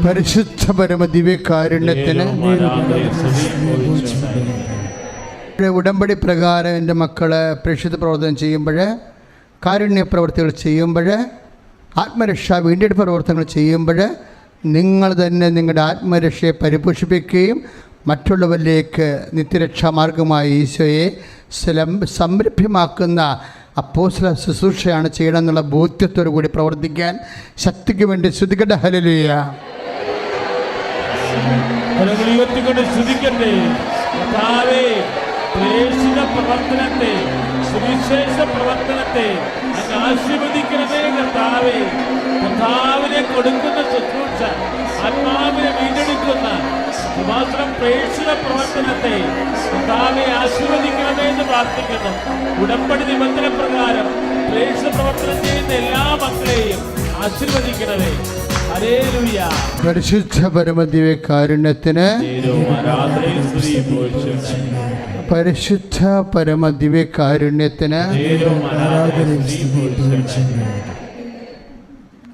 പരിശുദ്ധ പരമ ദിവ്യകാരുണ്യത്തിന് ഉടമ്പടി പ്രകാരം എന്റെ മക്കളെ പ്രേക്ഷിത പ്രവർത്തനം ചെയ്യുമ്പോൾ കാരുണ്യ പ്രവർത്തികൾ ചെയ്യുമ്പോൾ ആത്മരക്ഷാ വീണ്ടെടുപ്പ് പ്രവർത്തനങ്ങൾ ചെയ്യുമ്പോൾ നിങ്ങൾ തന്നെ നിങ്ങളുടെ ആത്മരക്ഷയെ പരിപോഷിപ്പിക്കുകയും മറ്റുള്ളവരിലേക്ക് നിത്യരക്ഷാ മാർഗമായ ഈശോയെ സംരഭ്യമാക്കുന്ന അപ്പോസ്ല ശുശ്രൂഷയാണ് ചെയ്യണമെന്നുള്ള ബോധ്യത്തോടു കൂടി പ്രവർത്തിക്കാൻ ശക്തിക്ക് വേണ്ടി ശ്രുതികട ഹലലുയ കരങ്ങൾ ഉയർത്തിക്കൊണ്ട് ശ്രദ്ധിക്കട്ടെ കർത്താവേ പ്രവർത്തനത്തെ സുവിശേഷ പ്രവർത്തനത്തെ അങ്ങ് ആശീർവദിക്കണമേ കർത്താവേ. കർത്താവിനെ കൊടുക്കുന്ന ശുശ്രൂഷ ആത്മാവിനെ വീണ്ടെടുക്കുന്ന മാത്രം പ്രേക്ഷിത പ്രവർത്തനത്തെ കർത്താവെ ആശീർവദിക്കണമേ എന്ന് പ്രാർത്ഥിക്കുന്നു. ഉടമ്പടി നിബന്ധന പ്രകാരം പ്രേക്ഷിത പ്രവർത്തനം ചെയ്യുന്ന എല്ലാ മക്കളെയും ആശീർവദിക്കണമേ. പരിശുദ്ധ പരമദിവ്യ കാരുണ്യത്തിന് ആരാധനയും സ്തുതിയും പോയിച്ചുണ്ടായി. പരിശുദ്ധ പരമദിവ്യ കാരുണ്യത്തിന് നേരവും ആരാധനയും സ്തുതിയും പോയിച്ചുണ്ടായി.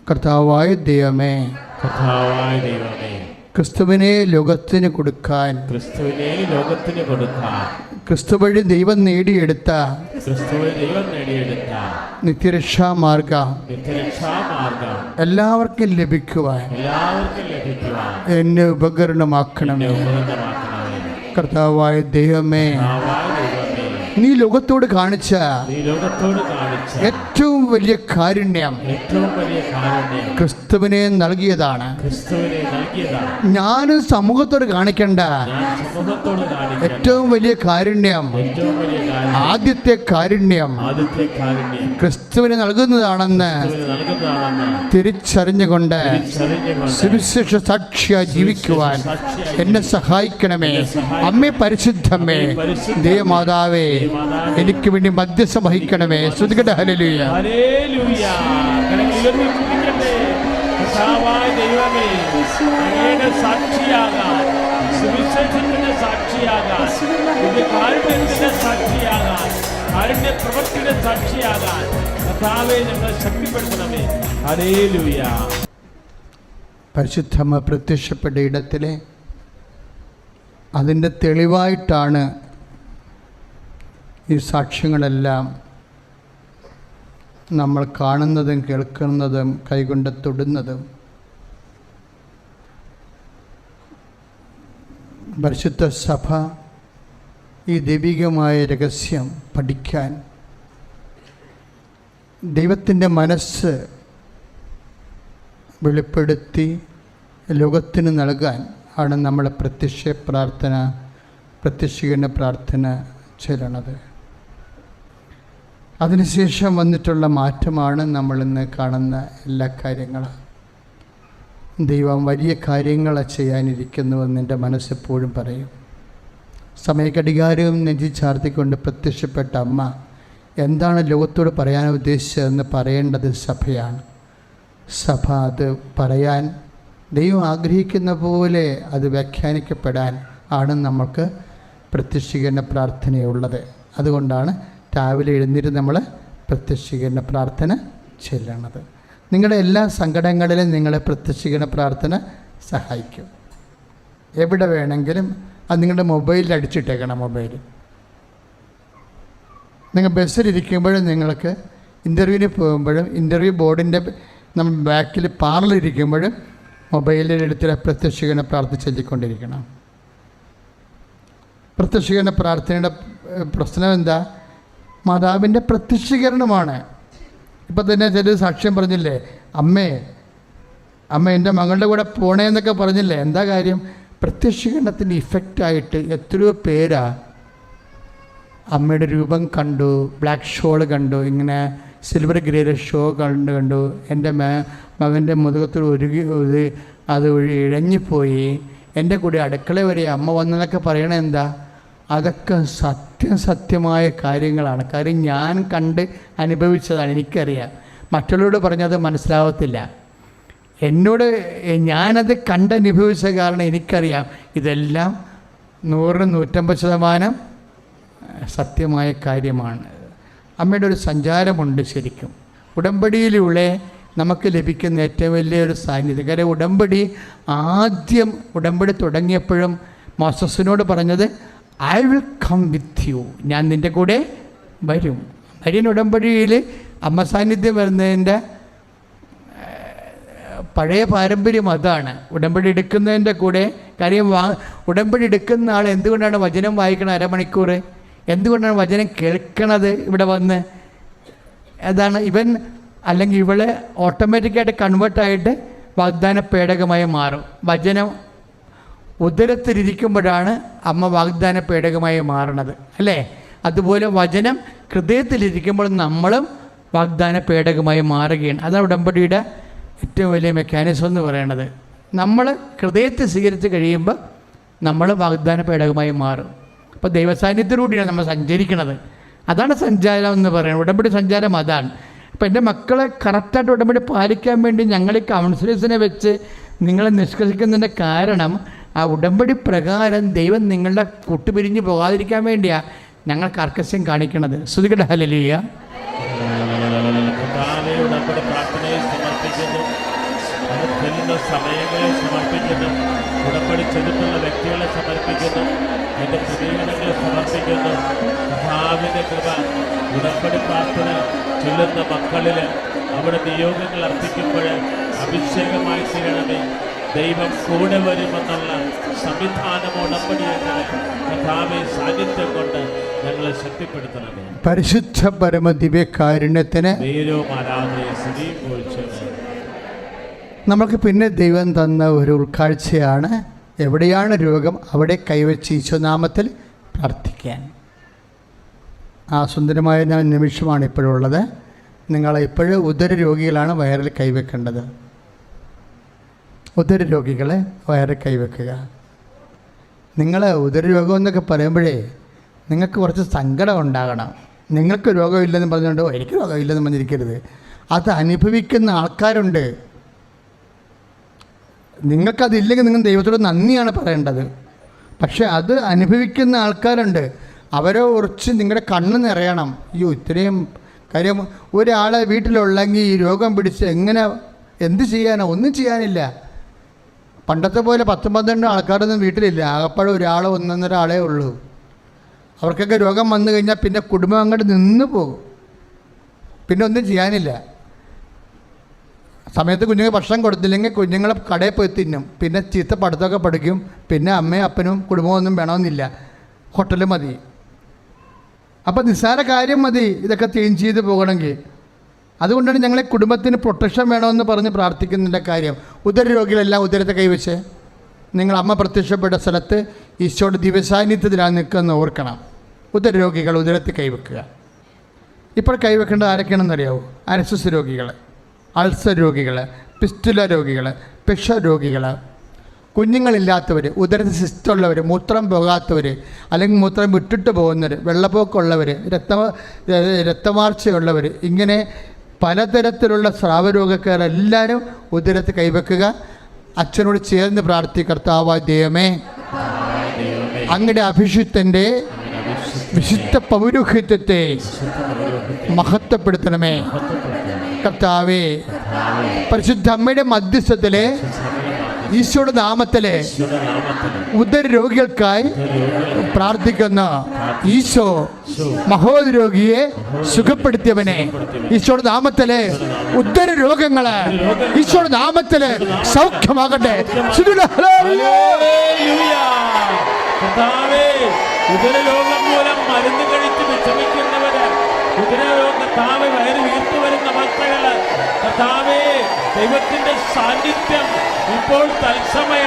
കർത്താവായ ദൈവമേ കർത്താവായ ദൈവമേ ക്രിസ്തുവിനെ ലോകത്തിന് കൊടുക്കാൻ. ക്രിസ്തുവിനെ ലോകത്തിന് കൊടുക്കാൻ. ക്രിസ്തു വഴി ദൈവം നേടിയെടുത്ത ദൈവം നേടിയെടുത്ത നിത്യരക്ഷാ മാർഗ. നിത്യരക്ഷാ മാർഗ. എല്ലാവർക്കും ലഭിക്കുവാൻ. എല്ലാവർക്കും ലഭിക്കുവാൻ. എന്നെ ഉപകരണമാക്കണം കർത്താവായ ദൈവമേ. നീ ലോകത്തോട് കാണിച്ച ഏറ്റവും വലിയ കാരുണ്യം ക്രിസ്തുവിനെ നൽകിയതാണ്. ഞാനും സമൂഹത്തോട് കാണിക്കേണ്ട. ഏറ്റവും വലിയ കാരുണ്യം ആദ്യത്തെ കാരുണ്യം ക്രിസ്തുവിനെ നൽകുന്നതാണെന്ന് തിരിച്ചറിഞ്ഞുകൊണ്ട് സുവിശേഷ സാക്ഷിയായി ജീവിക്കുവാൻ എന്നെ സഹായിക്കണമേ. അമ്മേ പരിശുദ്ധമ്മേ ദേവമാതാവേ എനിക്ക് വേണ്ടി മധ്യസ്ഥം വഹിക്കണമേ. ശ്രുതികട ഹലലുയ സുവിശേഷത്തിന്റെ കാരുണ്യത്തിന്റെ കാരുണ്യ പ്രവൃത്തിയുടെ സാക്ഷിയാകാൻ കർത്താവെ ഞങ്ങളെ ശക്തിപ്പെടുത്തണമേ. ഹരേലുയ പരിശുദ്ധമ്മ പ്രത്യക്ഷപ്പെട്ട ഇടത്തിലെ അതിന്റെ തെളിവായിട്ടാണ് ഈ സാക്ഷ്യങ്ങളെല്ലാം നമ്മൾ കാണുന്നതും കേൾക്കുന്നതും കൈകൊണ്ട് തൊടുന്നതും പരിശുദ്ധ സഭ ഈ ദൈവികമായ രഹസ്യം പഠിക്കാൻ ദൈവത്തിന്റെ മനസ്സ് വെളിപ്പെടുത്തി ലോകത്തിന് നൽകാൻ ആണ് നമ്മൾ പ്രത്യക്ഷ പ്രാർത്ഥന പ്രത്യക്ഷീകരണ പ്രാർത്ഥന ചെല്ലണത് അതിനുശേഷം വന്നിട്ടുള്ള മാറ്റമാണ് നമ്മൾ ഇന്ന് കാണുന്ന എല്ലാ കാര്യങ്ങളും. ദൈവം വലിയ കാര്യങ്ങൾ ചെയ്യാനിരിക്കുന്നുവെന്ന് എന്റെ മനസ്സെപ്പോഴും പറയും. സമയക്കടികാരവും നെഞ്ചി ചാർത്തിക്കൊണ്ട് പ്രത്യക്ഷപ്പെട്ട അമ്മ എന്താണ് ലോകത്തോട് പറയാൻ ഉദ്ദേശിച്ചതെന്ന് പറയേണ്ടത് സഭയാണ്. സഭ അത് പറയാൻ ദൈവം ആഗ്രഹിക്കുന്ന പോലെ അത് വ്യാഖ്യാനിക്കപ്പെടാൻ ആണ് നമുക്ക് പ്രത്യക്ഷീകരണ പ്രാർത്ഥനയുള്ളത്. അതുകൊണ്ടാണ് രാവിലെ എഴുന്നേറ്റ് നമ്മൾ പ്രത്യക്ഷീകരണ പ്രാർത്ഥന ചെല്ലണത്. നിങ്ങളുടെ എല്ലാ സങ്കടങ്ങളിലും നിങ്ങളെ പ്രത്യക്ഷീകരണ പ്രാർത്ഥന സഹായിക്കും. എവിടെ വേണമെങ്കിലും അത് നിങ്ങളുടെ മൊബൈലിൽ അടിച്ചിട്ടേക്കണം മൊബൈൽ. നിങ്ങൾ ബസ്സിലിരിക്കുമ്പോഴും നിങ്ങൾക്ക് ഇന്റർവ്യൂവിന് പോകുമ്പോഴും ഇന്റർവ്യൂ ബോർഡിന്റെ നമ്മൾ ബാക്കിൽ പാർലിരിക്കുമ്പോഴും മൊബൈലിൽ എടുത്തിട്ട് പ്രത്യക്ഷീകരണ പ്രാർത്ഥന ചൊല്ലിക്കൊണ്ടിരിക്കണം. പ്രത്യക്ഷീകരണ പ്രാർത്ഥനയുടെ പ്രശ്നം എന്താ? മാതാവിന്റെ പ്രത്യക്ഷീകരണമാണ്. ഇപ്പം തന്നെ ചില സാക്ഷ്യം പറഞ്ഞില്ലേ അമ്മേ അമ്മ എന്റെ മകളുടെ കൂടെ പോണേന്നൊക്കെ പറഞ്ഞില്ലേ എന്താ കാര്യം? പ്രത്യക്ഷീകരണത്തിന്റെ ഇഫക്റ്റായിട്ട് എത്രയോ പേരാ അമ്മയുടെ രൂപം കണ്ടു ബ്ലാക്ക് ഷോൾ കണ്ടു ഇങ്ങനെ സിൽവർ ഗ്രേയുടെ ഷോ കണ്ടു കണ്ടു എന്റെ മേ മകന്റെ മുതുകത്തിൽ ഒരുകി ഒരു അത് ഒഴി ഇഴഞ്ഞിപ്പോയി എന്റെ കൂടെ അടുക്കള വരെ അമ്മ വന്നതൊക്കെ പറയണത് എന്താ അതൊക്കെ സത്യസത്യമായ കാര്യങ്ങളാണ്. കാര്യം ഞാൻ കണ്ട് അനുഭവിച്ചതാണ് എനിക്കറിയാം. മറ്റുള്ളവരോട് പറഞ്ഞത് മനസ്സിലാവത്തില്ല. എന്നോട് ഞാനത് കണ്ടനുഭവിച്ച കാരണം എനിക്കറിയാം. ഇതെല്ലാം നൂറിന് നൂറ്റമ്പത് ശതമാനം സത്യമായ കാര്യമാണ്. അമ്മയുടെ ഒരു സഞ്ചാരമുണ്ട് ശരിക്കും. ഉടമ്പടിയിലൂടെ നമുക്ക് ലഭിക്കുന്ന ഏറ്റവും വലിയൊരു സാന്നിധ്യം. കാര്യം ഉടമ്പടി ആദ്യം ഉടമ്പടി തുടങ്ങിയപ്പോഴും മോസസിനോട് പറഞ്ഞത് I will come with you ഞാൻ നിന്റെ കൂടെ വരും. മരിയൻ ഉടമ്പടിയിൽ അമ്മ സാന്നിധ്യം വരുന്നതിന്റെ പഴയ പാരമ്പര്യം അതാണ്. ഉടമ്പടി എടുക്കുന്നതിന്റെ കൂടെ കാര്യം വാ ഉടമ്പടി എടുക്കുന്ന ആൾ എന്തുകൊണ്ടാണ് വചനം വായിക്കണത് അരമണിക്കൂർ എന്തുകൊണ്ടാണ് വചനം കേൾക്കണത് ഇവിടെ വന്ന്? അതാണ് ഇവൻ അല്ലെങ്കിൽ ഇവൾ ഓട്ടോമാറ്റിക്കായിട്ട് കൺവേർട്ടായിട്ട് വാഗ്ദാന പേടകമായി മാറും. വചനം ഉദരത്തിലിരിക്കുമ്പോഴാണ് അമ്മ വാഗ്ദാന പേടകമായി മാറണത് അല്ലേ? അതുപോലെ വചനം ഹൃദയത്തിലിരിക്കുമ്പോൾ നമ്മളും വാഗ്ദാന പേടകമായി മാറുകയാണ്. അതാണ് ഉടമ്പടിയുടെ ഏറ്റവും വലിയ മെക്കാനിസം എന്ന് പറയുന്നത് നമ്മൾ ഹൃദയത്തെ സ്വീകരിച്ച് കഴിയുമ്പോൾ നമ്മൾ വാഗ്ദാന പേടകമായി മാറും. അപ്പോൾ ദൈവസാന്നിധ്യത്തിലൂടെയാണ് നമ്മൾ സഞ്ചരിക്കുന്നത് അതാണ് സഞ്ചാരം എന്ന് പറയുന്നത്. ഉടമ്പടി സഞ്ചാരം അതാണ്. അപ്പോൾ എന്റെ മക്കളെ കറക്റ്റായിട്ട് ഉടമ്പടി പാലിക്കാൻ വേണ്ടി ഞങ്ങൾ ഈ കൗൺസിലേഴ്സിനെ വെച്ച് നിങ്ങളെ നിഷ്കർഷിക്കുന്നതിന്റെ കാരണം ആ ഉടമ്പടി പ്രകാരം ദൈവം നിങ്ങളുടെ കൂട്ടുപിരിഞ്ഞ് പോകാതിരിക്കാൻ വേണ്ടിയാണ് ഞങ്ങൾ കർക്കശ്യം കാണിക്കണത്. ശ്രുതികട ഹലലിയ സമയങ്ങളെ സമർപ്പിക്കുന്നു. ഉടമ്പടി ചെലുത്തുന്ന വ്യക്തികളെ സമർപ്പിക്കുന്നു. എന്റെ പ്രതികരണങ്ങളെ സമർപ്പിക്കുന്നു. കർത്താവിന്റെ കൃപ ഉടമ്പടി പ്രാർത്ഥന ചൊല്ലുന്ന മക്കളിൽ അവിടെ നിയോഗങ്ങൾ അർപ്പിക്കുമ്പോൾ അഭിഷേകമായി തീരണമേ. ദൈവം കൂടെ വരുമെന്നുള്ള സംവിധാനം ഉടമ്പടിയെങ്കിൽ കർത്താവെ സാന്നിധ്യം കൊണ്ട് ഞങ്ങളെ ശക്തിപ്പെടുത്തണമേ പരിശുദ്ധ പരമ ദിവ്യകാരുണ്യത്തിന് നമുക്ക് പിന്നെ ദൈവം തന്ന ഒരു ഉൾക്കാഴ്ചയാണ് എവിടെയാണ് രോഗം? അവിടെ കൈവച്ച് ഈശോനാമത്തിൽ പ്രാർത്ഥിക്കാൻ. ആ സുന്ദരമായ നിമിഷമാണ് ഇപ്പോഴുള്ളത്. നിങ്ങൾ ഇപ്പോഴും ഉദര രോഗികളാണ് വയറിൽ കൈവെക്കേണ്ടത് ഉദര രോഗികളെ കൈവെക്കുക. നിങ്ങൾ ഉദര രോഗം എന്നൊക്കെ പറയുമ്പോഴേ നിങ്ങൾക്ക് കുറച്ച് സങ്കടം ഉണ്ടാകണം. നിങ്ങൾക്ക് രോഗമില്ലെന്ന് പറഞ്ഞുകൊണ്ട് എനിക്ക് രോഗമില്ലെന്ന് പറഞ്ഞിരിക്കരുത്. അത് അനുഭവിക്കുന്ന ആൾക്കാരുണ്ട്. നിങ്ങൾക്കതില്ലെങ്കിൽ നിങ്ങൾ ദൈവത്തോട് നന്ദിയാണ് പറയേണ്ടത്. പക്ഷെ അത് അനുഭവിക്കുന്ന ആൾക്കാരുണ്ട്. അവരെ കുറിച്ച് നിങ്ങളുടെ കണ്ണ് നിറയണം. അയ്യോ ഇത്രയും കാര്യം. ഒരാളെ വീട്ടിലുള്ളെങ്കിൽ ഈ രോഗം പിടിച്ച് എങ്ങനെ എന്ത് ചെയ്യാനോ? ഒന്നും ചെയ്യാനില്ല. പണ്ടത്തെ പോലെ പത്തും പന്ത്രണ്ട് ആൾക്കാരൊന്നും വീട്ടിലില്ല. ആകപ്പാടെ ഒരാളോ ഒന്നൊന്നര ആളേ ഉള്ളൂ. അവർക്കൊക്കെ രോഗം വന്നു കഴിഞ്ഞാൽ പിന്നെ കുടുംബം അങ്ങോട്ട് നിന്ന് പോകും. പിന്നെ ഒന്നും ചെയ്യാനില്ല. സമയത്ത് കുഞ്ഞുങ്ങൾ ഭക്ഷണം കൊടുത്തില്ലെങ്കിൽ കുഞ്ഞുങ്ങളെ കടയിൽ പോയി തിന്നും. പിന്നെ ചീത്ത പഠിത്തമൊക്കെ പഠിക്കും. പിന്നെ അമ്മയും അപ്പനും കുടുംബവും ഒന്നും വേണമെന്നില്ല. ഹോട്ടൽ മതി. അപ്പം നിസ്സാര കാര്യം മതി. ഇതൊക്കെ ചേഞ്ച് ചെയ്ത് പോകണമെങ്കിൽ. അതുകൊണ്ടാണ് ഞങ്ങളെ കുടുംബത്തിന് പ്രൊട്ടക്ഷൻ വേണമെന്ന് പറഞ്ഞ് പ്രാർത്ഥിക്കുന്നതിന്റെ കാര്യം. ഉദരരോഗികളെല്ലാം ഉദരത്തെ കൈവച്ച് നിങ്ങൾ അമ്മ പ്രത്യക്ഷപ്പെട്ട സ്ഥലത്ത് ഈശോയുടെ ദിവസാന്നിധ്യത്തിലാണ് നിൽക്കുന്നത് ഓർക്കണം. ഉദര ഉദരത്തെ കൈവെക്കുക. ഇപ്പോൾ കൈവെക്കേണ്ടത് ആരൊക്കെയാണെന്ന് അറിയാവോ അരസസ് രോഗികൾ അൾസർ രോഗികൾ പിസ്റ്റുല രോഗികൾ പിഷ രോഗികൾ കുഞ്ഞുങ്ങളില്ലാത്തവർ ഉദരത്തിൽ സിസ്റ്റുള്ളവർ മൂത്രം പോകാത്തവർ അല്ലെങ്കിൽ മൂത്രം വിട്ടിട്ട് പോകുന്നവർ വെള്ളപ്പൊക്കമുള്ളവർ രക്ത രക്തമാർച്ചയുള്ളവർ ഇങ്ങനെ പലതരത്തിലുള്ള സ്രാവരോഗക്കാരെല്ലാവരും ഉദരത്ത് കൈവെക്കുക. അച്ഛനോട് ചേർന്ന് പ്രാർത്ഥി കർത്താവ ദൈവമേ. അങ്ങയുടെ അഭിഷിത്തന്റെ വിശുദ്ധ പൗരോഹിത്യത്തെ മഹത്വപ്പെടുത്തണമേ. കർത്താവേ പരിശുദ്ധ അമ്മയുടെ മധ്യസ്ഥത്തിലെ ഈശോയുടെ നാമത്തിലെ ഉദര രോഗികൾക്കായി പ്രാർത്ഥിക്കുന്ന ഈശോ മഹോദര രോഗിയെ സുഖപ്പെടുത്തിയവനെ. ഈശോയുടെ നാമത്തിലെ ഉദര രോഗങ്ങളെ ഈശോയുടെ നാമത്തിൽ സൗഖ്യമാകട്ടെ. ഉദര രോഗം മൂലം മരുന്ന് കഴിച്ച് വിഷമിക്കുന്നവര് ഉദരരോഗ കർത്താവ് വയറ് വീർത്തു വരുന്ന അവസ്ഥകൾ കർത്താവേ ദൈവത്തിന്റെ സാന്നിധ്യം ഇപ്പോൾ തത്സമയ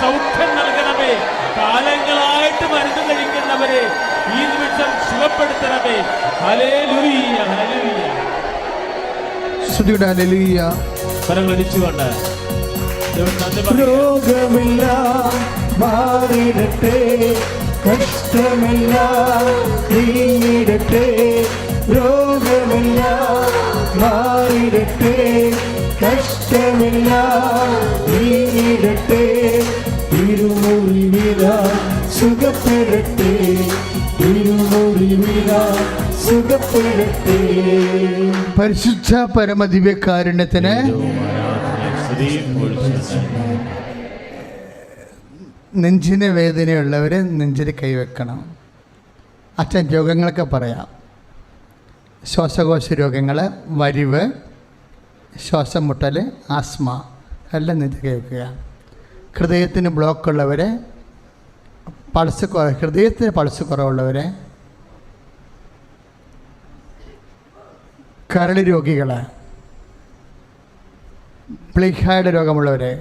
സൗഖ്യം നൽകണമേ. കാലങ്ങളായിട്ട് മരുന്ന് കഴിക്കുന്നവരെ ഈ നിമിഷം സുഖപ്പെടുത്തണമേ ഹലേലുയ്യ ഹലേലുയ്യ ശ്രുതിയുടെ ഹല്ലേലൂയ. കരങ്ങളടിച്ചുകൊണ്ട് ദൈവം നന്ദി പറയുന്നു. രോഗമില്ല മാറിടട്ടെ. കഷ്ടമില്ല നീങ്ങിടട്ടെ. രോഗമില്ല മാറിടട്ടെ കഷ്ടമില്ല നീങ്ങിടട്ടെ ഇരുമുറിവില സുഖപ്പെടട്ടെ ഇരുമുറിവില സുഖപ്പെടട്ടെ. പരിശുദ്ധ പരമദിവ്യകാരുണ്യത്തിന് നെഞ്ചിന് വേദനയുള്ളവർ നെഞ്ചിൽ കൈവെക്കണം. അച്ഛൻ രോഗങ്ങളൊക്കെ പറയാം. ശ്വാസകോശ രോഗങ്ങൾ വരിവ് ശ്വാസം മുട്ടൽ ആസ്മ എല്ലാം നെഞ്ചിൽ കേൾക്കുക. ഹൃദയത്തിന് ബ്ലോക്കുള്ളവരെ പൾസ് കുറവ് ഹൃദയത്തിന് പൾസ് കുറവുള്ളവരെ കരളി രോഗികൾ പ്ലിഹായുടെ രോഗമുള്ളവരെ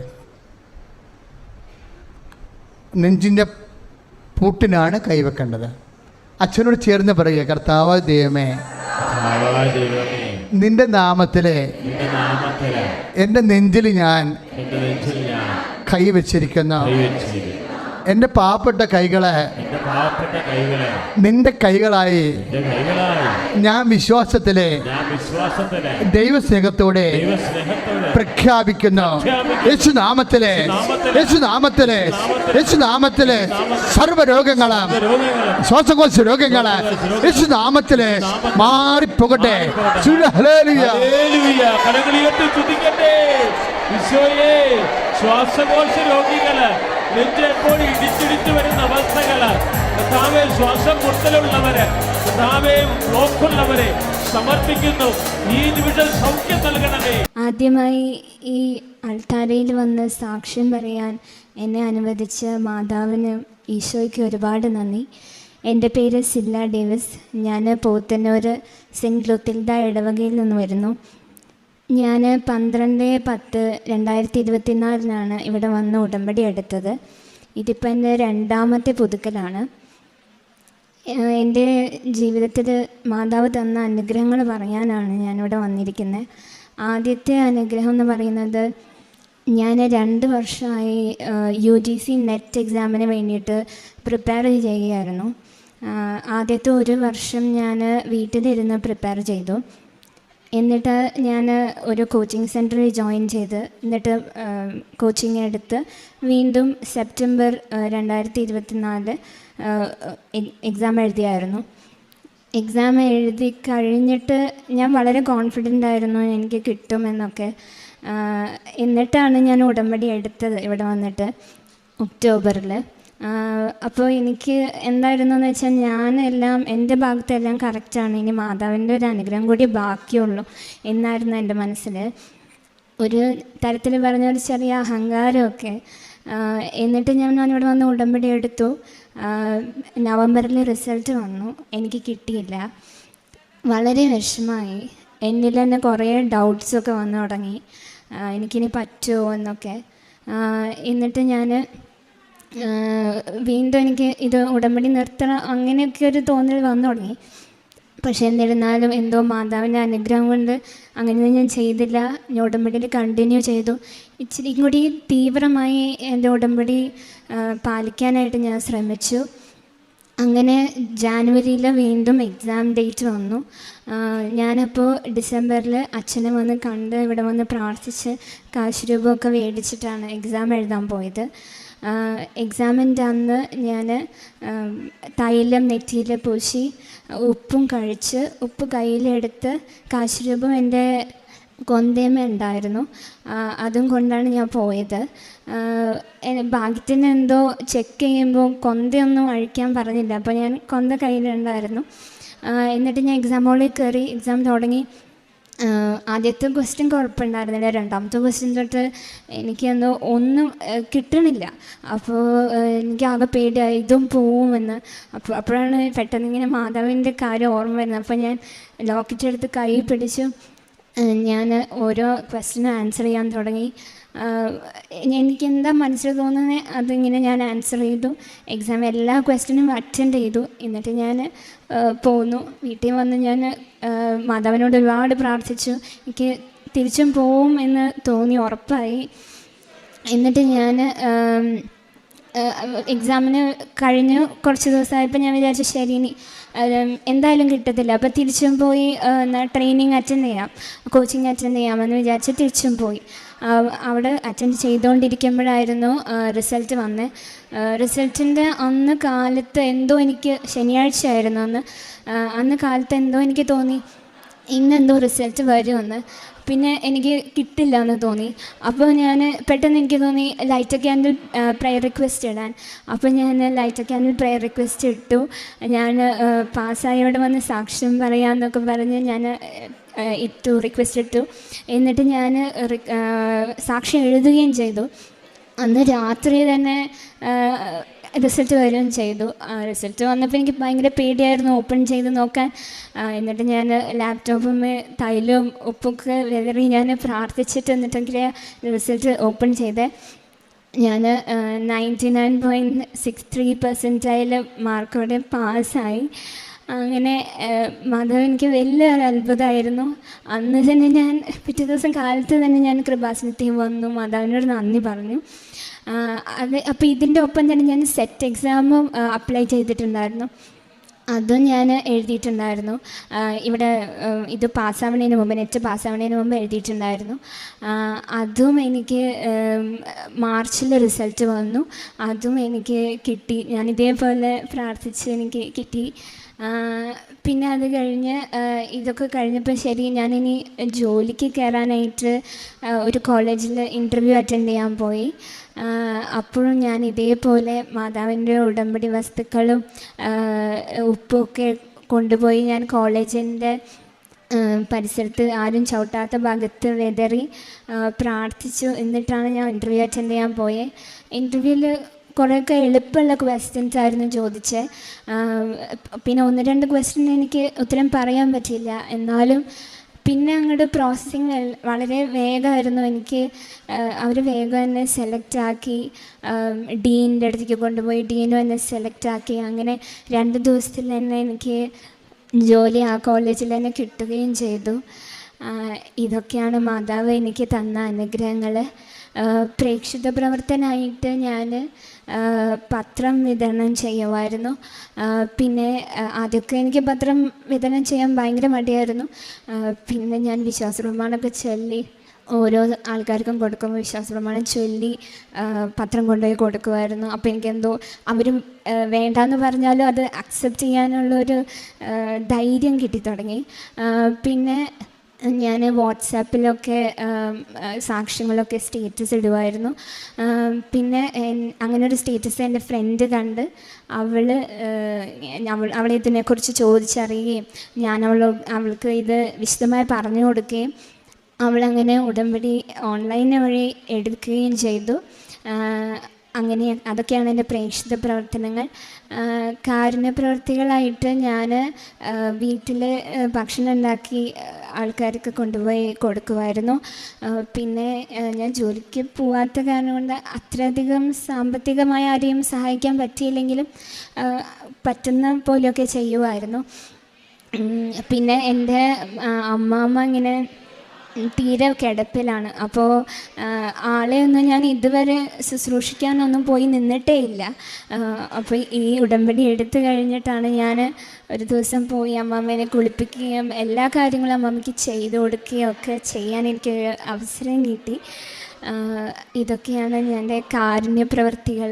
നെഞ്ചിന്റെ പൂട്ടിനാണ് കൈവെക്കേണ്ടത്. അച്ഛനോട് ചേർന്ന് പറയുക കർത്താവ് ദൈവമേ നിന്റെ നാമത്തിലെ നിന്റെ നാമത്തിൽ. എന്റെ നെഞ്ചിൽ ഞാൻ എന്റെ നെഞ്ചിൽ ഞാൻ കൈവച്ചിരിക്കുന്നു. എന്റെ പാവപ്പെട്ട കൈകളെ എന്റെ പാവപ്പെട്ട കൈകളെ നിന്റെ കൈകളായി ഞാൻ വിശ്വാസത്തിലെ ദൈവസ്നേഹത്തോടെ പ്രഖ്യാപിക്കുന്നു. യേശു നാമത്തിലെ യേശു നാമത്തിലെ യേശു നാമത്തിലെ സർവരോഗങ്ങളും രോഗങ്ങളും. ശ്വാസകോശ രോഗങ്ങൾ. യേശു നാമത്തിൽ മാറിപ്പോകട്ടെ. ശ്വാസകോശ രോഗികൾ നെഞ്ച് എപ്പോഴും ഇടിച്ചിടിച്ചു വരുന്ന അവസ്ഥകൾ കർത്താവെ ശ്വാസം മുട്ടലുള്ളവര് കർത്താവെ ബ്ലോക്കുള്ളവരെ സമർപ്പിക്കുന്നു. ഈ നിമിഷം സൗഖ്യം നൽകണമേ. ആദ്യമായി ഈ അൾത്താരയിൽ വന്ന് സാക്ഷ്യം പറയാൻ എന്നെ അനുവദിച്ച മാതാവിന് ഈശോയ്ക്ക് ഒരുപാട് നന്ദി. എന്റെ പേര് സില്ല ഡേവിസ്. ഞാൻ പോത്തന്നൂർ സെന്റ് ലുത്തിൽദ ഇടവകയിൽ നിന്ന് വരുന്നു. ഞാൻ പന്ത്രണ്ട് പത്ത് രണ്ടായിരത്തി ഇരുപത്തിനാലിനാണ് ഇവിടെ വന്ന് ഉടമ്പടി എടുത്തത്. ഇതിപ്പോൾ എന്റെ രണ്ടാമത്തെ പുതുക്കലാണ്. എന്റെ ജീവിതത്തിൽ മാതാവ് തന്ന അനുഗ്രഹങ്ങൾ പറയാനാണ് ഞാനിവിടെ വന്നിരിക്കുന്നത് ആദ്യത്തെ അനുഗ്രഹം എന്ന് പറയുന്നത് ഞാൻ രണ്ട് വർഷമായി യു ജി സി നെറ്റ് എക്സാമിന് വേണ്ടിയിട്ട് പ്രിപ്പയർ ചെയ്യുകയായിരുന്നു. ആദ്യത്തെ ഒരു വർഷം ഞാൻ വീട്ടിലിരുന്ന് പ്രിപ്പയർ ചെയ്തു. എന്നിട്ട് ഞാൻ ഒരു കോച്ചിങ് സെന്ററിൽ ജോയിൻ ചെയ്ത് എന്നിട്ട് കോച്ചിങ് എടുത്ത് വീണ്ടും സെപ്റ്റംബർ രണ്ടായിരത്തി ഇരുപത്തി നാല് എക്സാം എഴുതിയായിരുന്നു. എക്സാം എഴുതി കഴിഞ്ഞിട്ട് ഞാൻ വളരെ കോൺഫിഡന്റ് ആയിരുന്നു എനിക്ക് കിട്ടുമെന്നൊക്കെ എന്നിട്ടാണ് ഞാൻ ഉടമ്പടി എടുത്തത് ഇവിടെ വന്നിട്ട് ഒക്ടോബറിൽ അപ്പോൾ എനിക്ക് എന്തായിരുന്നു എന്ന് വെച്ചാൽ ഞാനെല്ലാം എന്റെ ഭാഗത്തെല്ലാം കറക്റ്റാണ് ഇനി മാതാവിന്റെ ഒരു അനുഗ്രഹം കൂടി ബാക്കിയുള്ളൂ എന്നായിരുന്നു എന്റെ മനസ്സിൽ ഒരു തരത്തിൽ പറഞ്ഞ ഒരു ചെറിയ അഹങ്കാരമൊക്കെ. എന്നിട്ട് ഞാൻ ഞാനിവിടെ വന്ന് ഉടമ്പടി എടുത്തു. നവംബറിൽ റിസൾട്ട് വന്നു. എനിക്ക് കിട്ടിയില്ല. വളരെ വിഷമമായി. എന്നിൽ തന്നെ കുറേ ഡൗട്ട്സൊക്കെ വന്നു തുടങ്ങി. എനിക്കിനി പറ്റുമോ എന്നൊക്കെ. എന്നിട്ട് ഞാൻ വീണ്ടും എനിക്ക് ഇത് ഉടമ്പടി നിർത്തണം അങ്ങനെയൊക്കെ ഒരു തോന്നൽ വന്നു തുടങ്ങി. പക്ഷെ എന്നിരുന്നാലും എന്തോ മാതാവിന്റെ അനുഗ്രഹം കൊണ്ട് അങ്ങനെ ഞാൻ ചെയ്തില്ല. ഞാൻ ഉടമ്പടിയിൽ കണ്ടിന്യൂ ചെയ്തു. ഇച്ചിരി കൂടി തീവ്രമായി എന്റെ ഉടമ്പടി പാലിക്കാനായിട്ട് ഞാൻ ശ്രമിച്ചു. അങ്ങനെ ജാനുവരിയിൽ വീണ്ടും എക്സാം ഡേറ്റ് വന്നു. ഞാനപ്പോൾ ഡിസംബറിൽ അച്ഛനെ വന്ന് കണ്ട് ഇവിടെ വന്ന് പ്രാർത്ഥിച്ച് കാശ് രൂപമൊക്കെ മേടിച്ചിട്ടാണ് എക്സാം എഴുതാൻ പോയത്. എക്സാമിന്റെ അന്ന് ഞാൻ തൈലം നെറ്റിയിൽ പൂശി ഉപ്പും കഴിച്ച് ഉപ്പ് കയ്യിലെടുത്ത് കാശുരൂപം എന്റെ കൊന്തേമ ഉണ്ടായിരുന്നു. അതും കൊണ്ടാണ് ഞാൻ പോയത്. ഭാഗ്യത്തിന് എന്തോ ചെക്ക് ചെയ്യുമ്പോൾ കൊന്തയൊന്നും അഴിക്കാൻ പറഞ്ഞില്ല. അപ്പോൾ ഞാൻ കൊന്ത കയ്യിലുണ്ടായിരുന്നു. എന്നിട്ട് ഞാൻ എക്സാം ഹോളിൽ കയറി എക്സാം തുടങ്ങി. ആദ്യത്തെ ക്വസ്റ്റ്യൻ കുഴപ്പമുണ്ടായിരുന്നില്ല. രണ്ടാമത്തെ ക്വസ്റ്റ്യൻ തൊട്ട് എനിക്കെന്തോ ഒന്നും കിട്ടണില്ല. അപ്പോൾ എനിക്ക് ആകെ പേടിയായി. ഇതും പോവുമെന്ന്. അപ്പോൾ അപ്പോഴാണ് പെട്ടെന്ന് ഇങ്ങനെ മാതാവിന്റെ കാര്യം ഓർമ്മ വരുന്നത്. അപ്പോൾ ഞാൻ ലോക്കറ്റ് എടുത്ത് കൈ പിടിച്ചു. ഞാൻ ഓരോ ക്വസ്റ്റിനും ആൻസർ ചെയ്യാൻ തുടങ്ങി. ആഹ് എനിക്ക് എന്താ മനസ്സിൽ തോന്നുന്നത് അതിങ്ങനെ ഞാൻ ആൻസർ ചെയ്തു. എക്സാം എല്ലാ ക്വസ്റ്റിനും അറ്റൻഡ് ചെയ്തു. എന്നിട്ട് ഞാൻ പോന്നു. വീട്ടിൽ വന്ന് ഞാൻ മാതാവിനോട് ഒരുപാട് പ്രാർത്ഥിച്ചു. എനിക്ക് തിരിച്ചും പോവും എന്ന് തോന്നി ഉറപ്പായി. എന്നിട്ട് ഞാൻ എക്സാമിന് കഴിഞ്ഞു. കുറച്ച് ദിവസമായപ്പോൾ ഞാൻ വിചാരിച്ചു ശരി ഇനി എന്തായാലും കിട്ടത്തില്ല. അപ്പോൾ തിരിച്ചും പോയി എന്നാൽ ട്രെയിനിങ് അറ്റൻഡ് ചെയ്യാം. കോച്ചിങ് അറ്റൻഡ് ചെയ്യാമെന്ന് വിചാരിച്ച് തിരിച്ചും പോയി. അവിടെ അറ്റൻഡ് ചെയ്തുകൊണ്ടിരിക്കുമ്പോഴായിരുന്നു റിസൾട്ട് വന്നത് റിസൾട്ടിന്റെ അന്ന് കാലത്ത് എന്തോ എനിക്ക് ശനിയാഴ്ച ആയിരുന്നു അന്ന് അന്ന് കാലത്ത് എന്തോ എനിക്ക് തോന്നി ഇന്നെന്തോ റിസൾട്ട് വരുമെന്ന്. പിന്നെ എനിക്ക് കിട്ടില്ല എന്ന് തോന്നി. അപ്പോൾ ഞാൻ പെട്ടെന്ന് എനിക്ക് തോന്നി ലൈറ്റർ ക്യാൻഡിൽ പ്രയർ റിക്വസ്റ്റ് ഇടാൻ. അപ്പോൾ ഞാൻ ലൈറ്റർ ക്യാൻഡിൽ പ്രയർ റിക്വസ്റ്റ് ഇട്ടു. ഞാൻ പാസ്സായോടെ വന്ന് സാക്ഷ്യം പറയാമെന്നൊക്കെ പറഞ്ഞ് ഞാൻ ഇട്ടു റിക്വസ്റ്റ് ഇട്ടു. എന്നിട്ട് ഞാൻ സാക്ഷ്യം എഴുതുകയും ചെയ്തു. അന്ന് രാത്രി തന്നെ റിസൾട്ട് വരികയും ചെയ്തു. റിസൾട്ട് വന്നപ്പോൾ എനിക്ക് ഭയങ്കര പേടിയായിരുന്നു. ഓപ്പൺ ചെയ്ത് നോക്കാൻ. എന്നിട്ട് ഞാൻ ലാപ്ടോപ്പും തൈലവും ഉപ്പൊക്കെ വിതറി ഞാൻ പ്രാർത്ഥിച്ചിട്ട് എന്നിട്ടെങ്കിൽ റിസൾട്ട് ഓപ്പൺ ചെയ്തേ. ഞാൻ ninety nine point six three percentile മാർക്കോടെ പാസ്സായി. അങ്ങനെ മാധവ് എനിക്ക് വലിയൊരു അത്ഭുതമായിരുന്നു. അന്ന് തന്നെ ഞാൻ പിറ്റേ ദിവസം കാലത്ത് തന്നെ ഞാൻ കൃപാസനത്തിൽ വന്നു. മാതാവിനോട് നന്ദി പറഞ്ഞു. അത് അപ്പോൾ ഇതിന്റെ ഒപ്പം തന്നെ ഞാൻ സെറ്റ് എക്സാമും അപ്ലൈ ചെയ്തിട്ടുണ്ടായിരുന്നു. അതും ഞാൻ എഴുതിയിട്ടുണ്ടായിരുന്നു. ഇവിടെ ഇത് പാസ്സാവണതിന് മുമ്പ് നെറ്റ് പാസ്സാവണതിന് മുമ്പ് എഴുതിയിട്ടുണ്ടായിരുന്നു. അതും എനിക്ക് മാർച്ചിൽ റിസൾട്ട് വന്നു. അതും എനിക്ക് കിട്ടി. ഞാൻ ഇതേപോലെ പ്രാർത്ഥിച്ച് എനിക്ക് കിട്ടി. പിന്നെ അത് കഴിഞ്ഞ് ഇതൊക്കെ കഴിഞ്ഞപ്പോൾ ശരി ഞാനിനി ജോലിക്ക് കയറാനായിട്ട് ഒരു കോളേജിൽ ഇന്റർവ്യൂ അറ്റൻഡ് ചെയ്യാൻ പോയി. അപ്പോഴും ഞാൻ ഇതേപോലെ മാതാവിന്റെ ഉടമ്പടി വസ്തുക്കളും ഉപ്പൊക്കെ കൊണ്ടുപോയി ഞാൻ കോളേജിന്റെ പരിസരത്ത് ആരും ചവിട്ടാത്ത ഭാഗത്ത് വെതറി പ്രാർത്ഥിച്ചു. എന്നിട്ടാണ് ഞാൻ ഇന്റർവ്യൂ അറ്റൻഡ് ചെയ്യാൻ പോയത് ഇന്റർവ്യൂവിൽ കുറേയൊക്കെ എളുപ്പമുള്ള ക്വസ്റ്റ്യൻസ് ആയിരുന്നു ചോദിച്ചത് പിന്നെ ഒന്ന് രണ്ട് ക്വസ്റ്റ്യൻ എനിക്ക് ഉത്തരം പറയാൻ പറ്റിയില്ല. എന്നാലും പിന്നെ അങ്ങോട്ട് പ്രോസസ്സിങ് വളരെ വേഗമായിരുന്നു. എനിക്ക് അവർ വേഗം എന്നെ സെലക്ട് ആക്കി. ഡീനിന്റെ അടുത്തേക്ക് കൊണ്ടുപോയി. ഡീനും എന്നെ സെലക്ട് ആക്കി. അങ്ങനെ രണ്ട് ദിവസത്തിൽ തന്നെ എനിക്ക് ജോലി ആ കോളേജിൽ തന്നെ കിട്ടുകയും ചെയ്തു. ഇതൊക്കെയാണ് മാതാവ് എനിക്ക് തന്ന അനുഗ്രഹങ്ങൾ പ്രേക്ഷിത പ്രവർത്തനമായിട്ട് ഞാൻ പത്രം വിതരണം ചെയ്യുമായിരുന്നു. പിന്നെ അതൊക്കെ എനിക്ക് പത്രം വിതരണം ചെയ്യാൻ ഭയങ്കര മടിയായിരുന്നു. പിന്നെ ഞാൻ വിശ്വാസ പ്രമാണമൊക്കെ ചൊല്ലി ഓരോ ആൾക്കാർക്കും കൊടുക്കുമ്പോൾ വിശ്വാസ പ്രമാണം ചൊല്ലി പത്രം കൊണ്ടുപോയി കൊടുക്കുമായിരുന്നു. അപ്പോൾ എനിക്കെന്തോ അവരും വേണ്ടെന്ന് പറഞ്ഞാലും അത് അക്സെപ്റ്റ് ചെയ്യാനുള്ളൊരു ധൈര്യം കിട്ടി തുടങ്ങി. പിന്നെ ഞാൻ വാട്സാപ്പിലൊക്കെ സാക്ഷ്യങ്ങളൊക്കെ സ്റ്റേറ്റസ് ഇടുമായിരുന്നു പിന്നെ അങ്ങനൊരു സ്റ്റേറ്റസ് എന്റെ ഫ്രണ്ട് കണ്ട് അവൾ അവൾ അവളെ ഇതിനെക്കുറിച്ച് ചോദിച്ചറിയുകയും ഞാൻ അവൾ അവൾക്ക് ഇത് വിശദമായി പറഞ്ഞു കൊടുക്കുകയും അവളങ്ങനെ ഉടമ്പടി ഓൺലൈൻ വഴി എടുക്കുകയും ചെയ്തു. അങ്ങനെ അതൊക്കെയാണ് എന്റെ പ്രേക്ഷിത പ്രവർത്തനങ്ങൾ. കാരുണ്യ പ്രവർത്തികളായിട്ട് ഞാൻ വീട്ടിൽ ഭക്ഷണം ഉണ്ടാക്കി ആൾക്കാർക്ക് കൊണ്ടുപോയി കൊടുക്കുമായിരുന്നു. പിന്നെ ഞാൻ ജോലിക്ക് പോവാത്ത കാരണം കൊണ്ട് അത്രയധികം സാമ്പത്തികമായി ആരെയും സഹായിക്കാൻ പറ്റിയില്ലെങ്കിലും പറ്റുന്ന പോലെയൊക്കെ ചെയ്യുമായിരുന്നു. പിന്നെ എന്റെ അമ്മാമ്മ ഇങ്ങനെ തീരെ കിടപ്പിലാണ്. അപ്പോൾ ആളെ ഒന്നും ഞാൻ ഇതുവരെ ശുശ്രൂഷിക്കാനൊന്നും പോയി നിന്നിട്ടേ ഇല്ല. അപ്പോൾ ഈ ഉടമ്പടി എടുത്തു കഴിഞ്ഞിട്ടാണ് ഞാൻ ഒരു ദിവസം പോയി അമ്മാമ്മേനെ കുളിപ്പിക്കുകയും എല്ലാ കാര്യങ്ങളും അമ്മാമ്മയ്ക്ക് ചെയ്തു കൊടുക്കുകയും ഒക്കെ ചെയ്യാൻ എനിക്ക് അവസരം കിട്ടി. ഇതൊക്കെയാണ് എന്റെ കാരുണ്യ പ്രവൃത്തികൾ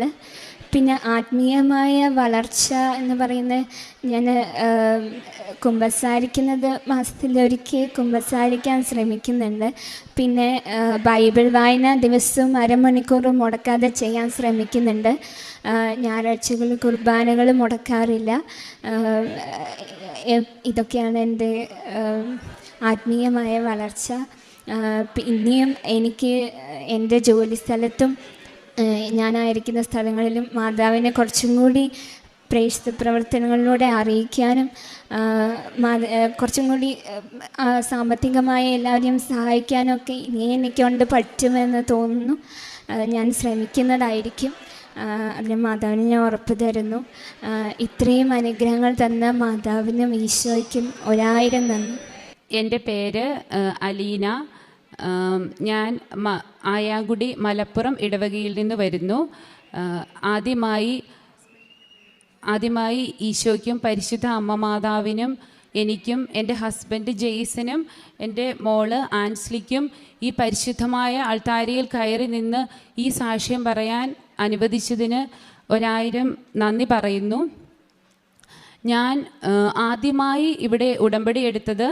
പിന്നെ ആത്മീയമായ വളർച്ച എന്ന് പറയുന്നത് ഞാൻ കുമ്പസാരിക്കുന്നത് മാസത്തിലൊരിക്കൽ കുമ്പസാരിക്കാൻ ശ്രമിക്കുന്നുണ്ട്. പിന്നെ ബൈബിൾ വായന ദിവസവും അരമണിക്കൂർ മുടക്കാതെ ചെയ്യാൻ ശ്രമിക്കുന്നുണ്ട്. ഞായറാഴ്ചകൾ കുർബാനകൾ മുടക്കാറില്ല. ഇതൊക്കെയാണ് എന്റെ ആത്മീയമായ വളർച്ച. പിന്നെയും എനിക്ക് എന്റെ ജോലി സ്ഥലത്തും ഞാനായിരിക്കുന്ന സ്ഥലങ്ങളിലും മാതാവിനെ കുറച്ചും കൂടി പ്രേക്ഷിത പ്രവർത്തനങ്ങളിലൂടെ അറിയിക്കാനും കുറച്ചും കൂടി സാമ്പത്തികമായ എല്ലാവരെയും സഹായിക്കാനും ഒക്കെ ഇനി എനിക്കൊണ്ട് പറ്റുമെന്ന് തോന്നുന്നു. ഞാൻ ശ്രമിക്കുന്നതായിരിക്കും. അതിന് മാതാവിന് ഞാൻ ഉറപ്പ് തരുന്നു. ഇത്രയും അനുഗ്രഹങ്ങൾ തന്ന മാതാവിനും ഈശോയ്ക്കും ഒരായിരം നന്ദി. എന്റെ പേര് അലീന. ഞാൻ ആയാങ്കുടി മലപ്പുറം ഇടവകയിൽ നിന്ന് വരുന്നു. ആദ്യമായി ആദ്യമായി ഈശോയ്ക്കും പരിശുദ്ധ അമ്മ മാതാവിനും എനിക്കും എന്റെ ഹസ്ബൻഡ് ജെയ്സനും എന്റെ മോൾ ആൻസ്ലിക്കും ഈ പരിശുദ്ധമായ അൾത്താരയിൽ കയറി നിന്ന് ഈ സാക്ഷ്യം പറയാൻ അനുവദിച്ചതിന് ഒരായിരം നന്ദി പറയുന്നു. ഞാൻ ആദ്യമായി ഇവിടെ ഉടമ്പടി എടുത്തത്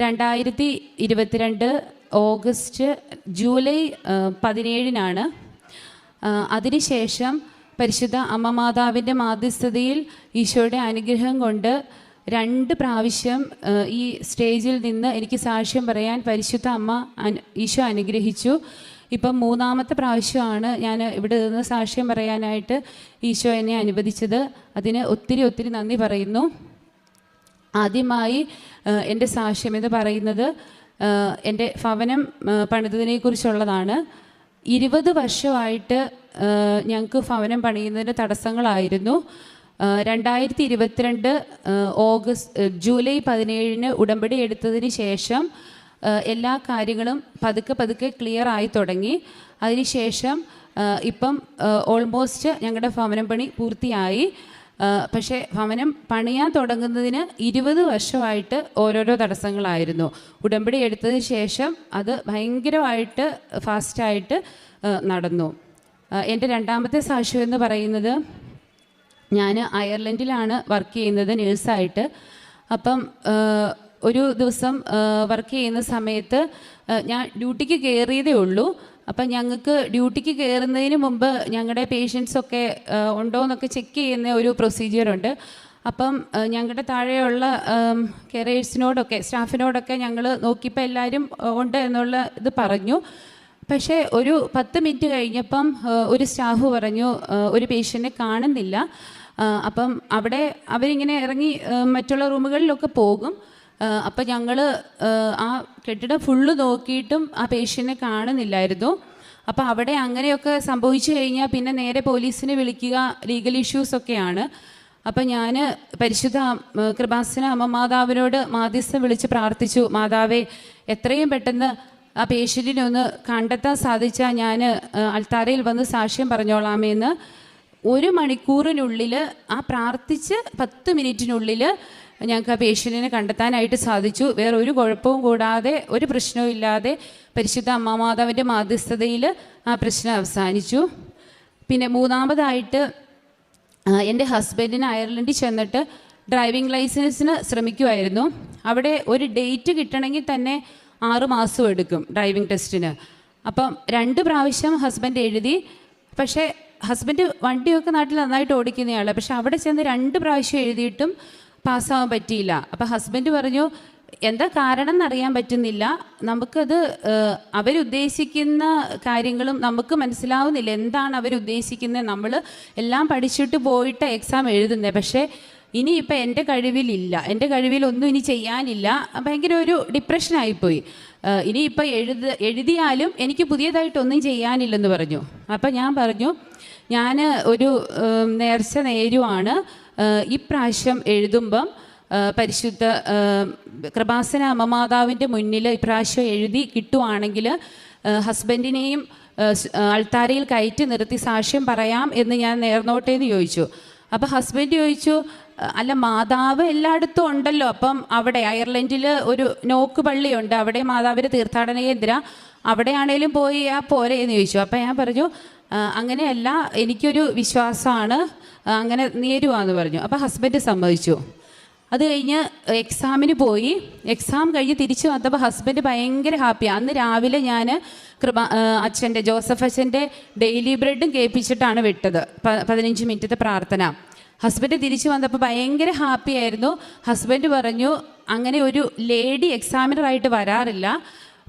രണ്ടായിരത്തി ഇരുപത്തിരണ്ട് ഓഗസ്റ്റ് ജൂലൈ പതിനേഴിനാണ്. അതിനുശേഷം പരിശുദ്ധ അമ്മ മാതാവിന്റെ മാധ്യസ്ഥതയിൽ ഈശോയുടെ അനുഗ്രഹം കൊണ്ട് രണ്ട് പ്രാവശ്യം ഈ സ്റ്റേജിൽ നിന്ന് എനിക്ക് സാക്ഷ്യം പറയാൻ പരിശുദ്ധ അമ്മ ഈശോ അനുഗ്രഹിച്ചു. ഇപ്പം മൂന്നാമത്തെ പ്രാവശ്യമാണ് ഞാൻ ഇവിടെ നിന്ന് സാക്ഷ്യം പറയാനായിട്ട് ഈശോ എന്നെ അനുവദിച്ചത്. അതിന് ഒത്തിരി ഒത്തിരി നന്ദി പറയുന്നു. ആദ്യമായി എന്റെ സാക്ഷ്യം എന്ന് പറയുന്നത് എന്റെ ഭവനം പണിതതിനെ പണിതതിനെക്കുറിച്ചുള്ളതാണ്. ഇരുപത് വർഷമായിട്ട് ഞങ്ങൾക്ക് ഭവനം പണിയുന്നതിന് തടസ്സങ്ങളായിരുന്നു. രണ്ടായിരത്തി ഇരുപത്തിരണ്ട് ഓഗസ്റ്റ് ജൂലൈ പതിനേഴിന് ഉടമ്പടി എടുത്തതിന് ശേഷം എല്ലാ കാര്യങ്ങളും പതുക്കെ പതുക്കെ ക്ലിയർ ആയി തുടങ്ങി. അതിനുശേഷം ഇപ്പം ഓൾമോസ്റ്റ് ഞങ്ങളുടെ ഭവനം പണി പൂർത്തിയായി. പക്ഷേ ഭവനം പണിയാൻ തുടങ്ങുന്നതിന് ഇരുപത് വർഷമായിട്ട് ഓരോരോ തടസ്സങ്ങളായിരുന്നു. ഉടമ്പടി എടുത്തതിന് ശേഷം അത് ഭയങ്കരമായിട്ട് ഫാസ്റ്റായിട്ട് നടന്നു. എന്റെ രണ്ടാമത്തെ സാക്ഷ്യം എന്ന് പറയുന്നത് ഞാൻ അയർലൻഡിലാണ് വർക്ക് ചെയ്യുന്നത് നേഴ്സായിട്ട്. അപ്പം ഒരു ദിവസം വർക്ക് ചെയ്യുന്ന സമയത്ത് ഞാൻ ഡ്യൂട്ടിക്ക് കയറിയതേ ഉള്ളൂ. അപ്പം ഞങ്ങൾക്ക് ഡ്യൂട്ടിക്ക് കയറുന്നതിന് മുമ്പ് ഞങ്ങളുടെ പേഷ്യൻസൊക്കെ ഉണ്ടോ എന്നൊക്കെ ചെക്ക് ചെയ്യുന്ന ഒരു പ്രൊസീജിയറുണ്ട് അപ്പം ഞങ്ങളുടെ താഴെയുള്ള കെയറേഴ്സിനോടൊക്കെ സ്റ്റാഫിനോടൊക്കെ ഞങ്ങൾ നോക്കിയപ്പോൾ എല്ലാവരും ഉണ്ട് എന്നുള്ള ഇത് പറഞ്ഞു. പക്ഷേ ഒരു പത്ത് മിനിറ്റ് കഴിഞ്ഞപ്പം ഒരു സ്റ്റാഫ് പറഞ്ഞു ഒരു പേഷ്യന്റിനെ കാണുന്നില്ല. അപ്പം അവിടെ അവരിങ്ങനെ ഇറങ്ങി മറ്റുള്ള റൂമുകളിലൊക്കെ പോകും. അപ്പം ഞങ്ങൾ ആ കെട്ടിടം ഫുള്ള് നോക്കിയിട്ടും ആ പേഷ്യന്റിനെ കാണുന്നില്ലായിരുന്നു. അപ്പോൾ അവിടെ അങ്ങനെയൊക്കെ സംഭവിച്ചു കഴിഞ്ഞാൽ പിന്നെ നേരെ പോലീസിനെ വിളിക്കുക ലീഗൽ ഇഷ്യൂസൊക്കെയാണ് അപ്പം ഞാൻ പരിശുദ്ധ കൃപാസന അമ്മ മാതാവിനോട് മാധ്യസ്ഥം വിളിച്ച് പ്രാർത്ഥിച്ചു മാതാവേ എത്രയും പെട്ടെന്ന് ആ പേഷ്യന്റിനെ ഒന്ന് കണ്ടെത്താൻ സാധിച്ചാൽ ഞാൻ അൾത്താരയിൽ വന്ന് സാക്ഷ്യം പറഞ്ഞോളാമേന്ന്. ഒരു മണിക്കൂറിനുള്ളിൽ ആ പ്രാർത്ഥിച്ച് പത്ത് മിനിറ്റിനുള്ളിൽ ഞങ്ങൾക്ക് ആ പേഷ്യന്റിനെ കണ്ടെത്താനായിട്ട് സാധിച്ചു. വേറെ ഒരു കുഴപ്പവും കൂടാതെ ഒരു പ്രശ്നവും ഇല്ലാതെ പരിശുദ്ധ അമ്മമാതാവിന്റെ മാധ്യസ്ഥതയിൽ ആ പ്രശ്നം അവസാനിച്ചു. പിന്നെ മൂന്നാമതായിട്ട് എന്റെ ഹസ്ബൻഡിന് അയർലൻഡിൽ ചെന്നിട്ട് ഡ്രൈവിംഗ് ലൈസൻസിന് ശ്രമിക്കുമായിരുന്നു അവിടെ ഒരു ഡേറ്റ് കിട്ടണമെങ്കിൽ തന്നെ ആറ് മാസം എടുക്കും ഡ്രൈവിംഗ് ടെസ്റ്റിന്. അപ്പം രണ്ട് പ്രാവശ്യം ഹസ്ബൻഡ് എഴുതി. പക്ഷേ ഹസ്ബൻഡ് വണ്ടിയൊക്കെ നാട്ടിൽ നന്നായിട്ട് ഓടിക്കുന്നയാളാണ് പക്ഷെ അവിടെ ചെന്ന് രണ്ട് പ്രാവശ്യം എഴുതിയിട്ടും പാസ്സാവാൻ പറ്റിയില്ല. അപ്പം ഹസ്ബൻഡ് പറഞ്ഞു എന്താ കാരണം എന്നറിയാൻ പറ്റുന്നില്ല. നമുക്കത് അവരുദ്ദേശിക്കുന്ന കാര്യങ്ങളും നമുക്ക് മനസ്സിലാവുന്നില്ല. എന്താണ് അവരുദ്ദേശിക്കുന്നത് നമ്മൾ എല്ലാം പഠിച്ചിട്ട് പോയിട്ട് എക്സാം എഴുതുന്നത് പക്ഷേ ഇനിയിപ്പോൾ എന്റെ കഴിവിലില്ല. എന്റെ കഴിവിൽ ഒന്നും ഇനി ചെയ്യാനില്ല. ഭയങ്കര ഒരു ഡിപ്രഷനായിപ്പോയി ഇനിയിപ്പോൾ എഴുത എഴുതിയാലും എനിക്ക് പുതിയതായിട്ടൊന്നും ചെയ്യാനില്ലെന്ന് പറഞ്ഞു. അപ്പം ഞാൻ പറഞ്ഞു ഞാൻ ഒരു നേർച്ച നേരുവാണ്. ഇപ്രാവശ്യം എഴുതുമ്പം പരിശുദ്ധ കൃപാസന അമ്മമാതാവിന്റെ മുന്നിൽ ഇപ്രാവശ്യം എഴുതി കിട്ടുവാണെങ്കിൽ ഹസ്ബൻഡിനെയും അൾത്താരയിൽ കയറ്റി നിർത്തി സാക്ഷ്യം പറയാം എന്ന് ഞാൻ നേർന്നോട്ടേന്ന് ചോദിച്ചു. അപ്പോൾ ഹസ്ബൻഡ് ചോദിച്ചു അല്ല മാതാവ് എല്ലായിടത്തും ഉണ്ടല്ലോ. അപ്പം അവിടെ അയർലൻഡിൽ ഒരു നോക്ക് പള്ളിയുണ്ട്. അവിടെ മാതാവിന്റെ തീർത്ഥാടന കേന്ദ്ര. അവിടെയാണേലും പോയി ആ പോരെ എന്ന് ചോദിച്ചു. അപ്പം ഞാൻ പറഞ്ഞു "ആ, അങ്ങനെയല്ല എനിക്കൊരു വിശ്വാസമാണ് അങ്ങനെ നേരുവാന്ന് പറഞ്ഞു. അപ്പോൾ ഹസ്ബൻഡ് സമ്മതിച്ചു. അത് കഴിഞ്ഞ് എക്സാമിന് പോയി. എക്സാം കഴിഞ്ഞ് തിരിച്ചു വന്നപ്പോൾ ഹസ്ബൻഡ് ഭയങ്കര ഹാപ്പിയാണ് അന്ന് രാവിലെ ഞാൻ കൃപ അച്ഛന്റെ ജോസഫ് അച്ഛന്റെ ഡെയിലി ബ്രെഡും കേൾപ്പിച്ചിട്ടാണ് വിട്ടത്. പതിനഞ്ച് മിനിറ്റത്തെ പ്രാർത്ഥന. ഹസ്ബൻഡ് തിരിച്ചു വന്നപ്പോൾ ഭയങ്കര ഹാപ്പി ആയിരുന്നു ഹസ്ബൻഡ് പറഞ്ഞു അങ്ങനെ ഒരു ലേഡി എക്സാമിനറായിട്ട് വരാറില്ല.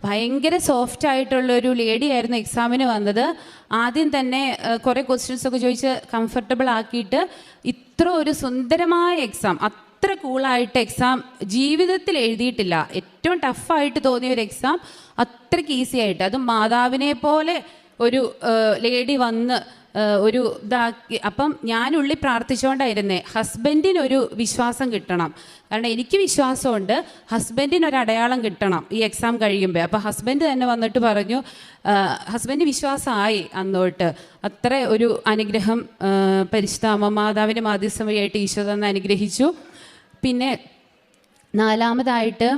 ഭയങ്കര സോഫ്റ്റ് ആയിട്ടുള്ള ഒരു ലേഡി ആയിരുന്നു എക്സാമിന് വന്നത്. ആദ്യം തന്നെ കുറെ ക്വസ്റ്റ്യൻസ് ഒക്കെ ചോദിച്ച് കംഫർട്ടബിൾ ആക്കിയിട്ട് ഇത്ര ഒരു സുന്ദരമായ എക്സാം അത്ര കൂളായിട്ട് എക്സാം ജീവിതത്തിൽ എഴുതിയിട്ടില്ല. ഏറ്റവും ടഫായിട്ട് തോന്നിയ ഒരു എക്സാം അത്രയ്ക്ക് ഈസി ആയിട്ട്. അതും മാതാവിനെ പോലെ ഒരു ലേഡി വന്ന് ഒരു ഇതാക്കി അപ്പം ഞാൻ ഞാനുള്ളിൽ പ്രാർത്ഥിച്ചുകൊണ്ടായിരുന്നേ ഹസ്ബൻഡിനൊരു വിശ്വാസം കിട്ടണം. കാരണം എനിക്ക് വിശ്വാസമുണ്ട് ഹസ്ബൻഡിനൊരു അടയാളം കിട്ടണം ഈ എക്സാം കഴിയുമ്പോൾ അപ്പോൾ ഹസ്ബൻഡ് തന്നെ വന്നിട്ട് പറഞ്ഞു ഹസ്ബൻഡ് വിശ്വാസമായി അന്നോട്ട്. അത്ര ഒരു അനുഗ്രഹം പരിശുദ്ധ അമ്മ മാതാവിന്റെ മാധ്യസ്ഥം വഴിയായിട്ട് ഈശോ തന്നെ അനുഗ്രഹിച്ചു. പിന്നെ നാലാമതായിട്ട്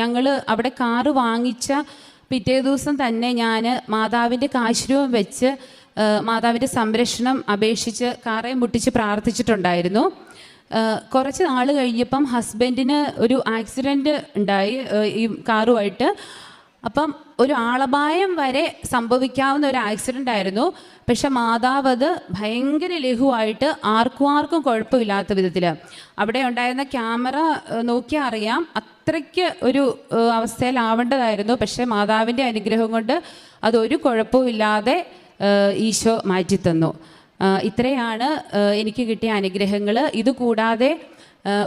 ഞങ്ങൾ അവിടെ കാറ് വാങ്ങിച്ച പിറ്റേ ദിവസം തന്നെ ഞാൻ മാതാവിന്റെ കാശ്രൂപം വെച്ച് മാതാവിന്റെ സംരക്ഷണം അപേക്ഷിച്ച് കാറേം മുട്ടിച്ച് പ്രാർത്ഥിച്ചിട്ടുണ്ടായിരുന്നു. കുറച്ച് നാൾ കഴിഞ്ഞപ്പം ഹസ്ബൻഡിന് ഒരു ആക്സിഡന്റ് ഉണ്ടായി ഈ കാറുമായിട്ട്. അപ്പം ഒരു ആളപായം വരെ സംഭവിക്കാവുന്ന ഒരു ആക്സിഡന്റ് ആയിരുന്നു. പക്ഷെ മാതാവ് അത് ഭയങ്കര ലഘുവായിട്ട് ആർക്കും ആർക്കും കുഴപ്പമില്ലാത്ത വിധത്തിൽ അവിടെ ഉണ്ടായിരുന്ന ക്യാമറ നോക്കിയാൽ അറിയാം. അത്രയ്ക്ക് ഒരു അവസ്ഥയിലാവേണ്ടതായിരുന്നു. പക്ഷേ മാതാവിന്റെ അനുഗ്രഹം കൊണ്ട് അതൊരു കുഴപ്പമില്ലാതെ ഈശോ മാറ്റിത്തന്നു ഇത്രയാണ് എനിക്ക് കിട്ടിയ അനുഗ്രഹങ്ങൾ ഇതുകൂടാതെ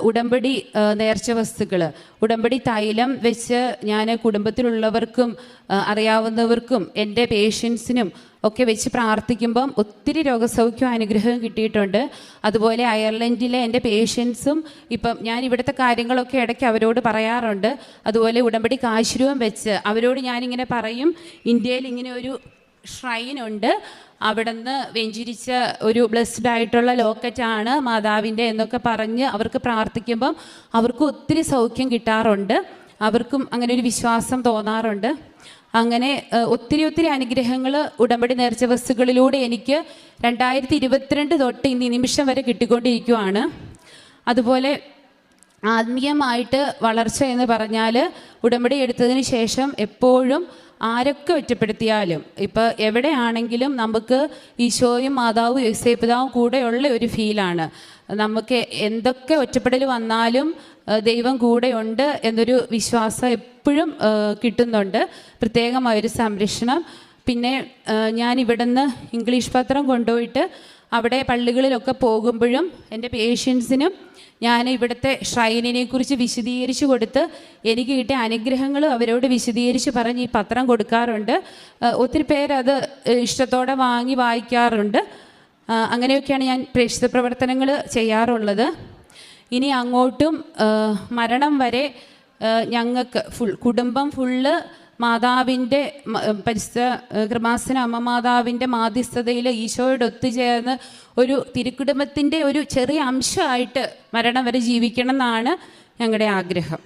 ഉടമ്പടി നേർച്ച വസ്തുക്കൾ ഉടമ്പടി തൈലം വെച്ച് ഞാൻ കുടുംബത്തിലുള്ളവർക്കും അറിയാവുന്നവർക്കും എന്റെ പേഷ്യൻസിനും ഒക്കെ വെച്ച് പ്രാർത്ഥിക്കുമ്പം ഒത്തിരി രോഗസൗഖ്യം അനുഗ്രഹം കിട്ടിയിട്ടുണ്ട്. അതുപോലെ അയർലൻഡിലെ എന്റെ പേഷ്യൻസും ഇപ്പം ഞാൻ ഇവിടുത്തെ കാര്യങ്ങളൊക്കെ ഇടയ്ക്ക് അവരോട് പറയാറുണ്ട്. അതുപോലെ ഉടമ്പടി കാശുരൂപം വെച്ച് അവരോട് ഞാനിങ്ങനെ പറയും ഇന്ത്യയിൽ ഇങ്ങനെ ഒരു ഷ്രൈനുണ്ട്. അവിടുന്ന് വെഞ്ചിരിച്ച ഒരു ബ്ലെസ്ഡ് ആയിട്ടുള്ള ലോക്കറ്റാണ് മാതാവിന്റെ എന്നൊക്കെ പറഞ്ഞ് അവർക്ക് പ്രാർത്ഥിക്കുമ്പം അവർക്ക് ഒത്തിരി സൗഖ്യം കിട്ടാറുണ്ട്. അവർക്കും അങ്ങനെ ഒരു വിശ്വാസം തോന്നാറുണ്ട്. അങ്ങനെ ഒത്തിരി ഒത്തിരി അനുഗ്രഹങ്ങൾ ഉടമ്പടി നേർച്ച ബസ്സുകളിലൂടെ എനിക്ക് രണ്ടായിരത്തി ഇരുപത്തിരണ്ട് തൊട്ട് ഇന്ന് നിമിഷം വരെ കിട്ടിക്കൊണ്ടിരിക്കുവാണ്. അതുപോലെ ആത്മീയമായിട്ട് വളർച്ച എന്ന് പറഞ്ഞാൽ ഉടമ്പടി എടുത്തതിന് ശേഷം എപ്പോഴും ആരൊക്കെ ഒറ്റപ്പെടുത്തിയാലും ഇപ്പോൾ എവിടെയാണെങ്കിലും നമുക്ക് ഈശോയും മാതാവും യേസേപിതാവും കൂടെയുള്ള ഒരു ഫീലാണ്. നമുക്ക് എന്തൊക്കെ ഒറ്റപ്പെടൽ വന്നാലും ദൈവം കൂടെയുണ്ട് എന്നൊരു വിശ്വാസം എപ്പോഴും കിട്ടുന്നുണ്ട്. പ്രത്യേകമായൊരു സംരക്ഷണം. പിന്നെ ഞാൻ ഇവിടുന്ന് ഇംഗ്ലീഷ് പത്രം കൊണ്ടുപോയിട്ട് അവിടെ പള്ളികളിലൊക്കെ പോകുമ്പോഴും എന്റെ പേഷ്യൻസിനും ഞാൻ ഇവിടുത്തെ ഷ്രൈനിനെ കുറിച്ച് വിശദീകരിച്ച് കൊടുത്ത് എനിക്ക് കിട്ടിയ അനുഗ്രഹങ്ങൾ അവരോട് വിശദീകരിച്ച് പറഞ്ഞ് ഈ പത്രം കൊടുക്കാറുണ്ട്. ഒത്തിരി പേരത് ഇഷ്ടത്തോടെ വാങ്ങി വായിക്കാറുണ്ട്. അങ്ങനെയൊക്കെയാണ് ഞാൻ പ്രേക്ഷിത പ്രവർത്തനങ്ങൾ ചെയ്യാറുള്ളത്. ഇനി അങ്ങോട്ടും മരണം വരെ ഞങ്ങൾക്ക് ഫുൾ കുടുംബം ഫുള്ള് മാതാവിന്റെ പരിസ്ഥ കൃപാസന അമ്മ മാതാവിന്റെ മാധ്യസ്ഥതയിൽ ഈശോയോട് ഒത്തുചേർന്ന് ഒരു തിരുക്കുടുംബത്തിന്റെ ഒരു ചെറിയ അംശമായിട്ട് മരണം വരെ ജീവിക്കണം എന്നാണ് ഞങ്ങളുടെ ആഗ്രഹം.